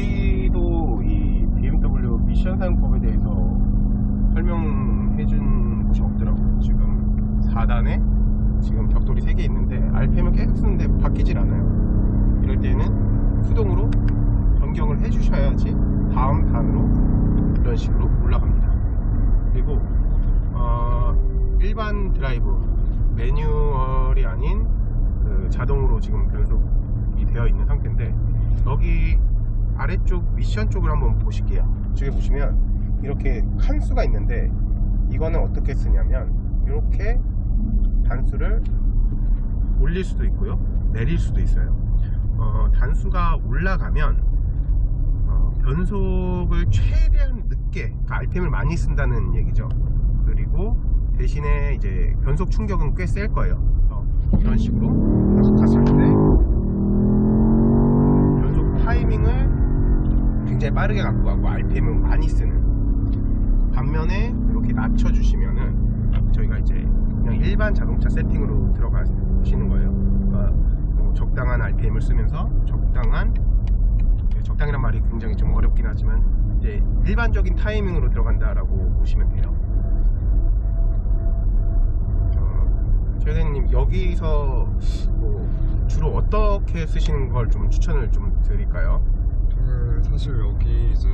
어디도 이 BMW 미션 사용법에 대해서 설명해 준 곳이 없더라고요. 지금 4단에 지금 벽돌이 3개 있는데 RPM을 계속 쓰는데 바뀌질 않아요. 이럴 때는 수동으로 변경을 해 주셔야지 다음 단으로 이런 식으로 올라갑니다. 그리고 어, 일반 드라이브 매뉴얼이 아닌 그 자동으로 지금 변속이 되어 있는 상태인데 여기 아래쪽 미션 쪽을 한번 보실게요. 저기 보시면 이렇게 칸수가 있는데 이거는 어떻게 쓰냐면 이렇게 단수를 올릴 수도 있고요, 내릴 수도 있어요. 어, 단수가 올라가면 어, 변속을 최대한 늦게, 그러니까 RPM을 많이 쓴다는 얘기죠. 그리고 대신에 이제 변속 충격은 꽤 셀 거예요. 그래서 이런 식으로 변속했을 굉장히 빠르게 갖고 가고 RPM을 많이 쓰는 반면에 이렇게 낮춰주시면은 저희가 이제 그냥 일반 자동차 세팅으로 들어가시는 거예요. 그러니까 뭐 적당한 RPM을 쓰면서 적당한 적당이란 말이 굉장히 좀 어렵긴 하지만 이제 일반적인 타이밍으로 들어간다라고 보시면 돼요. 어, 최대님 여기서 뭐 주로 어떻게 쓰시는 걸 좀 추천을 좀 드릴까요? 그 사실 여기 이제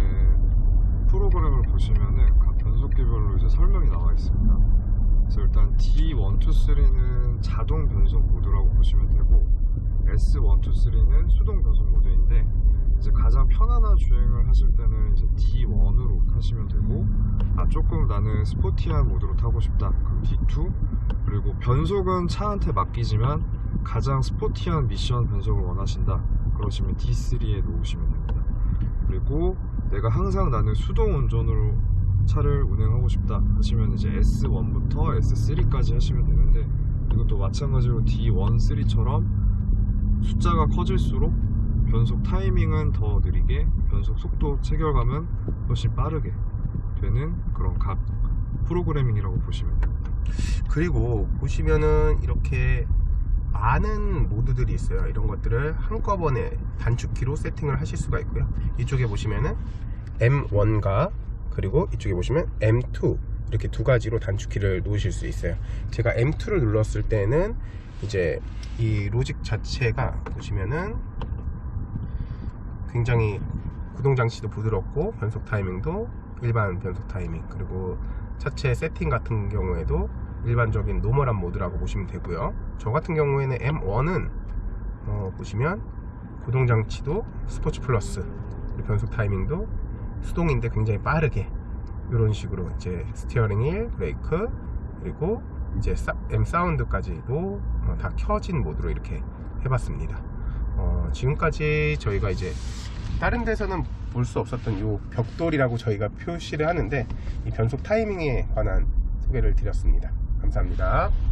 프로그램을 보시면은 각 변속기별로 이제 설명이 나와 있습니다. 그래서 일단 D1, 2, 3는 자동 변속 모드라고 보시면 되고 S1, 2, 3는 수동 변속 모드인데 이제 가장 편안한 주행을 하실 때는 이제 D1으로 타시면 되고 아 조금 나는 스포티한 모드로 타고 싶다. 그럼 D2 그리고 변속은 차한테 맡기지만 가장 스포티한 미션 변속을 원하신다. 그러시면 D3에 놓으시면 됩니다 그리고 내가 항상 나는 수동 운전으로 차를 운행하고 싶다 하시면 이제 S1부터 S3까지 하시면 되는데 이것도 마찬가지로 D1, 3처럼 숫자가 커질수록 변속 타이밍은 더 느리게 변속 속도 체결감은 훨씬 빠르게 되는 그런 각 프로그래밍이라고 보시면 됩니다. 그리고 보시면은 이렇게 많은 모드들이 있어요. 이런 것들을 한꺼번에 단축키로 세팅을 하실 수가 있고요. 이쪽에 보시면은 M1과 그리고 이쪽에 보시면 M2 이렇게 두 가지로 단축키를 놓으실 수 있어요. 제가 M2를 눌렀을 때는 이제 이 로직 자체가 보시면은 굉장히 구동 장치도 부드럽고 변속 타이밍도 일반 변속 타이밍 그리고 차체 세팅 같은 경우에도 일반적인 노멀한 모드라고 보시면 되고요. 저 같은 경우에는 M1은 어, 보시면 구동 장치도 스포츠 플러스 변속 타이밍도 수동인데 굉장히 빠르게 이런 식으로 이제 스티어링 휠, 브레이크 그리고 이제 사- M 사운드까지도 어, 다 켜진 모드로 이렇게 해봤습니다. 어, 지금까지 저희가 이제 다른 데서는 볼 수 없었던 이 벽돌이라고 저희가 표시를 하는데 이 변속 타이밍에 관한 소개를 드렸습니다. 감사합니다.